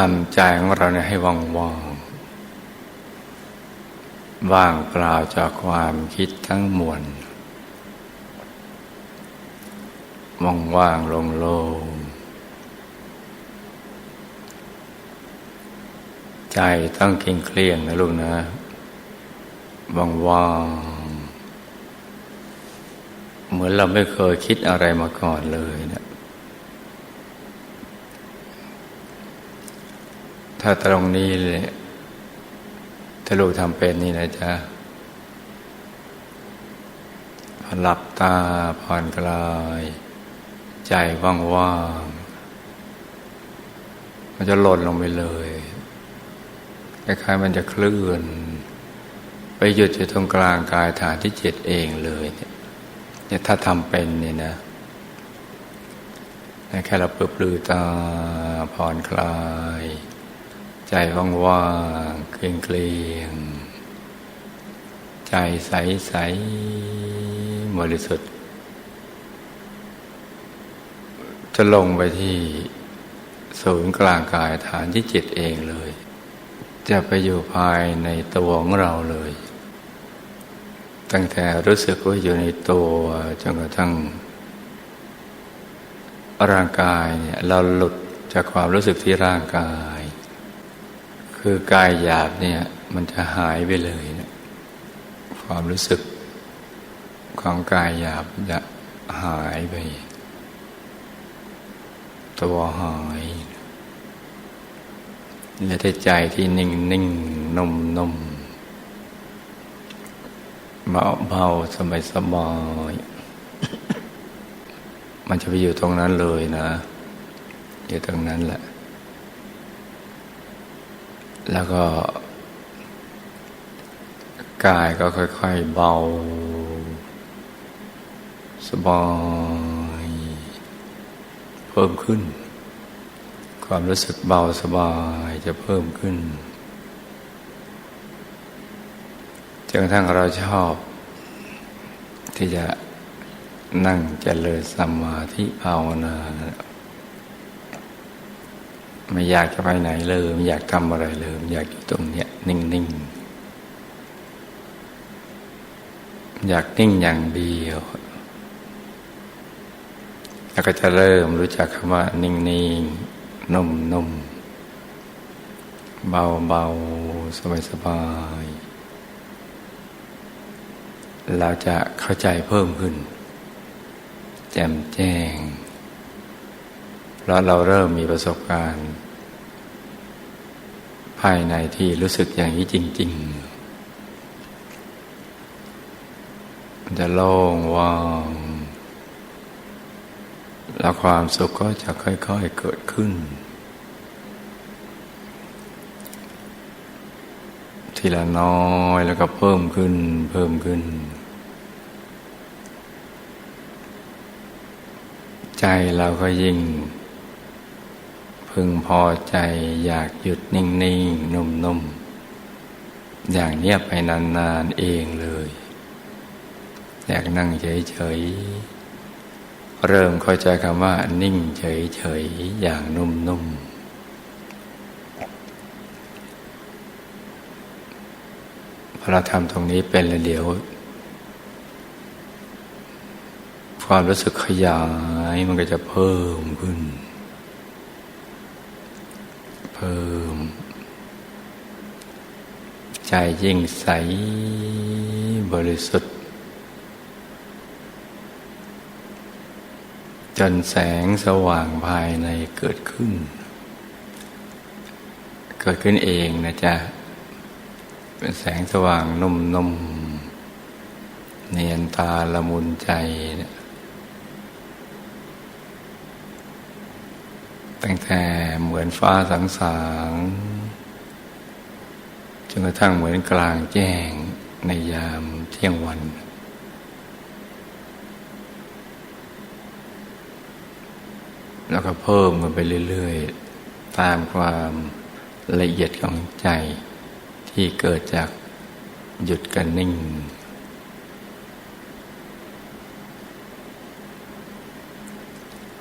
ทำใจของเราเนี่ยให้ว่างว่างว่างเปล่าจากความคิดทั้งมวลว่างว่างลงโลงใจต้องเก่งเคลียงนะลูกนะว่างว่างเหมือนเราไม่เคยคิดอะไรมาก่อนเลยเนะ ถ้าตรงนี้เลยถ้าลูกทำเป็นนี่นะจ๊ะหลับตาผ่อนคลาย ใจว่างๆมันจะหล่นลงไปเลยคล้ายๆมันจะเคลื่อน ไปหยุดอยู่ตรงกลางกายฐานที่เจ็ดเองเลยเนี่ยถ้าทำเป็นนี่นะแค่เราเปิดปลือตาผ่อนคลาย ใจว่างๆเกลียงเกลียงใจใสใสบริสุทธิ์จะลงไปที่ศูนย์กลางกายฐานที่จิตเองเลย จะไปอยู่ภายในตัวของเราเลย ตั้งแต่รู้สึกว่าอยู่ในตัวจนกระทั่งร่างกายเนี่ยเราหลุดจากความรู้สึกที่ร่างกาย คือกายหยาบเนี่ย มันจะหายไปเลยนะความรู้สึกของกายหยาบจะหายไป ตัวหายเหลือแต่ใจที่นิ่งนิ่งนุ่มนุ่มเบาเบาสบายสบายมันจะไปอยู่ตรงนั้นเลยนะ อยู่ตรงนั้นแหละ แล้วก็กายก็ค่อยๆเบา สบาย เพิ่มขึ้น ความรู้สึกเบาสบายจะเพิ่มขึ้นจนกระทั่งเราชอบ ที่จะนั่งเจริญสมาธิภาวนา ไม่อยากจะไปไหนเลย ไม่อยากทำอะไรเลยอยากอยู่ตรงเนี้ยนิ่งๆ อยากนิ่งอย่างเดียว แล้วก็จะเริ่มรู้จักคำว่า นิ่งนิ่งนุ่มนุ่มเบาเบาสบายสบายเราจะเข้าใจเพิ่มขึ้น แจ่มแจ้ง เพราะเราเริ่มมีประสบการณ์ ภายในที่รู้สึกอย่างนี้จริงๆจะโล่งว่างแล้วความสุขก็จะค่อย ๆ เกิดขึ้น ทีละน้อยแล้วก็เพิ่มขึ้น เพิ่มขึ้น ใจเราก็ยิ่ง พึงพอใจอยากหยุดนิ่งๆ นุ่มๆ อย่างเนี้ยไปนานๆ เองเลย อยากนั่งเฉยๆ เริ่มเข้าใจคำว่า นิ่งเฉยๆ อย่างนุ่มๆพอเราทำตรงนี้เป็นแล้วเดี๋ยว ความรู้สึกขยายมันก็จะเพิ่มขึ้น เพิ่ม ใจยิ่งใสบริสุทธิ์ จนแสงสว่างภายในเกิดขึ้น เกิดขึ้นเองนะจ๊ะ เป็นแสงสว่างนุ่มๆเนียนตาละมุนใจนะ ตั้งแต่เหมือนฟ้าสังสางจนกระทั่งเหมือนกลางแจ้งในยามเที่ยงวัน แล้วก็เพิ่มกันไปเรื่อยๆ ตามความละเอียดของใจที่เกิดจากหยุดกันนิ่ง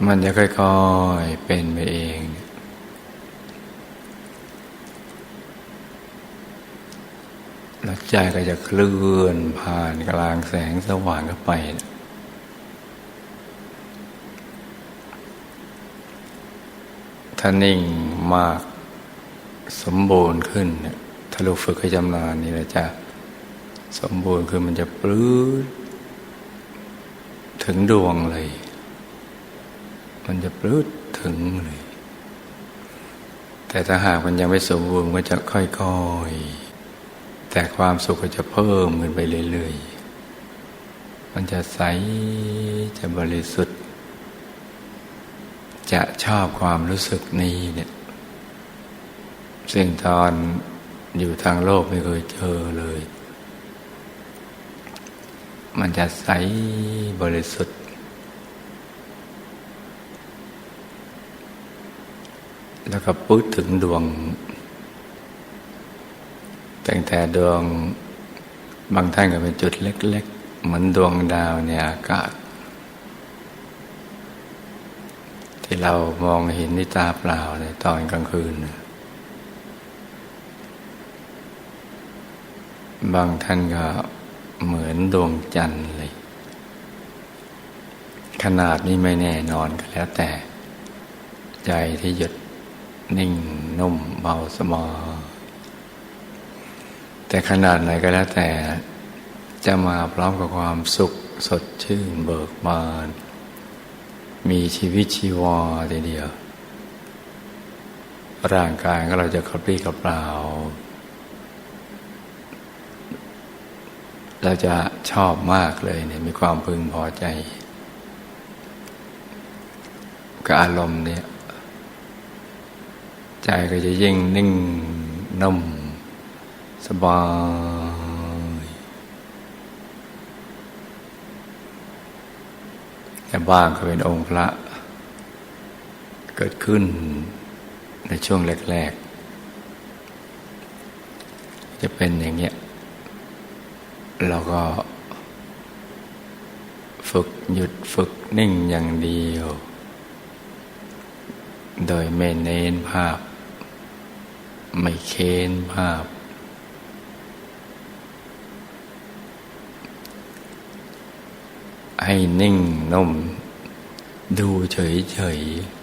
มันจะค่อยๆเป็นไปเอง แล้วใจก็จะเคลื่อนผ่านกลางแสงสว่างเข้าไป ถ้านิ่งมากสมบูรณ์ขึ้น ถ้าลูกฝึกให้จำนานนี่เราจะสมบูรณ์คือมันจะปลื้ดถึงดวงเลย มันจะปลื้ดถึงเลย แต่ถ้าหากมันยังไม่สมบูรณ์ก็จะค่อยๆ แต่ความสุขก็จะเพิ่มขึ้นไปเรื่อยๆ มันจะใส จะบริสุทธิ์ จะชอบความรู้สึกนี้เนี่ย ซึ่งตอนอยู่ทางโลกไม่เคยเจอเลย มันจะใสบริสุทธิ์ แล้วก็ปุ๊บถึงดวง ตั้งแต่ดวงบางท่านก็เป็นจุดเล็ก ๆ เหมือนดวงดาวในอากาศ ที่เรามองเห็นด้วยตาเปล่าในตอนกลางคืน บางท่านก็เหมือนดวงจันทร์เลย ขนาดนี้ไม่แน่นอนก็แล้วแต่ ใจที่หยุด นิ่งนุ่มเบาสบายแต่ขนาดไหนก็แล้วแต่ จะมาพร้อมกับความสุขสดชื่นเบิกบาน มีชีวิตชีวาทีเดียว ร่างกายก็เราจะกระปรี้กระเปล่า เราจะชอบมากเลยเนี่ยมีความพึงพอใจกับอารมณ์เนี่ย ใจก็จะยิ่งนิ่งนุ่มสบาย แต่บ้างก็เป็นองค์พระ เกิดขึ้นในช่วงแรก ๆ จะเป็นอย่างเงี้ยเราก็ ฝึกหยุดฝึกนิ่งอย่างเดียว โดยไม่เน้นภาพ ไม่เค้นภาพ ให้นิ่งนุ่ม ดูเฉยๆ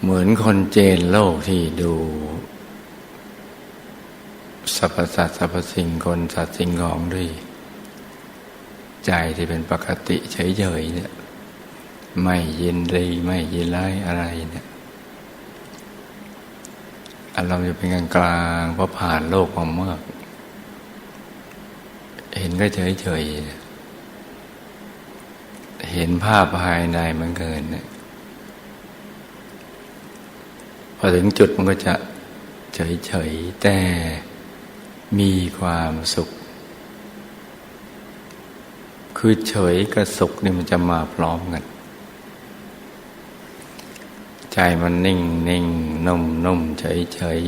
เหมือนคนเจนโลกที่ดูสรรพสัตว์สรรพสิ่งคนสัตว์สิ่งของด้วยใจที่เป็นปกติเฉยๆเนี่ย ไม่ยินดีไม่ยินร้ายอะไรเนี่ย อารมณ์จะเป็นกลางกลางเพราะผ่านโลกมามาก เห็นก็เฉยเฉยเห็นภาพภายในมันเกินเนี่ยพอถึงจุดมันก็จะเฉยเฉยแต่มีความสุข คือเฉยกับสุขนี่มันจะมาพร้อมกัน ใจมันนิ่งนิ่งนุ่มนุ่มเฉยเฉย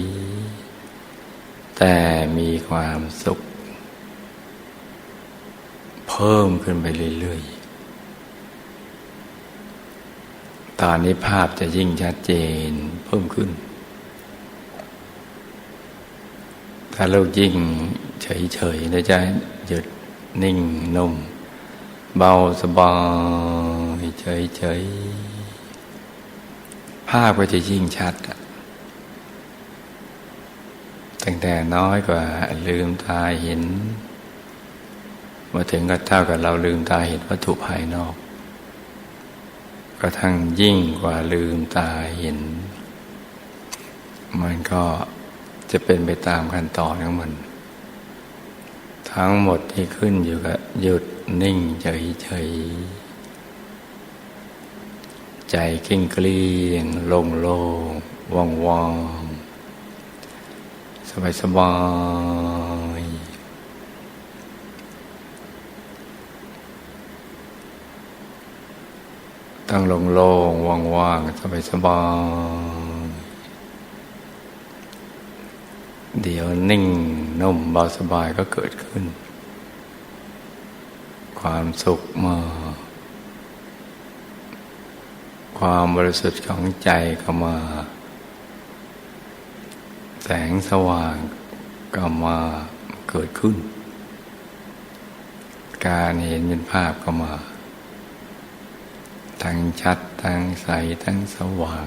แต่มีความสุข เพิ่มขึ้นไปเรื่อยๆ ตอนนี้ภาพจะยิ่งชัดเจนเพิ่มขึ้น ถ้าเรายิ่งเฉยๆนะจะหยุดนิ่งนุ่ม เบาสบายเฉยๆ ภาพก็จะยิ่งชัดตั้งแต่น้อยกว่าลืมตาเห็นมาถึงก็เท่ากับเราลืมตาเห็นวัตถุภายนอกก็ทั้งยิ่งกว่าลืมตาเห็น มันก็จะเป็นไปตามขั้นตอนของมัน ทั้งหมดที่ขึ้นอยู่กับหยุดนิ่งเฉยๆ ใจกิ้งเกลียงโล่งโล่งว่างว่างสบายสบายตั้งโล่งโล่งว่างว่างสบายสบายเดี๋ยวนิ่งนุ่มเบาสบายก็เกิดขึ้น ความสุขมา ความบริสุทธิ์ของใจเข้ามา แสงสว่างก็มาเกิดขึ้น การเห็นเป็นภาพก็มา ทั้งชัด ทั้งใส ทั้งสว่าง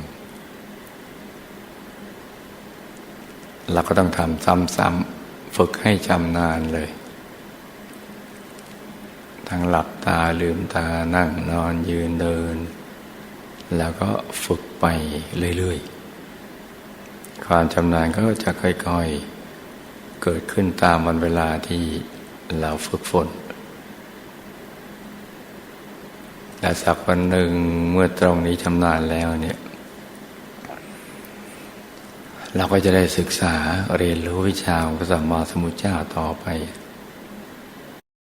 เราก็ต้องทำซ้ำๆฝึกให้จำนานเลยทั้งหลับตาลืมตานั่งนอนยืนเดิน แล้วก็ฝึกไปเรื่อยๆ ความชำนาญก็จะค่อยๆ เกิดขึ้นตามวันเวลาที่เราฝึกฝน และสักวันหนึ่งเมื่อตรงนี้ชำนาญแล้วเนี่ย เราก็จะได้ศึกษาเรียนรู้วิชาของพระสัมมาสัมพุทธเจ้าต่อไป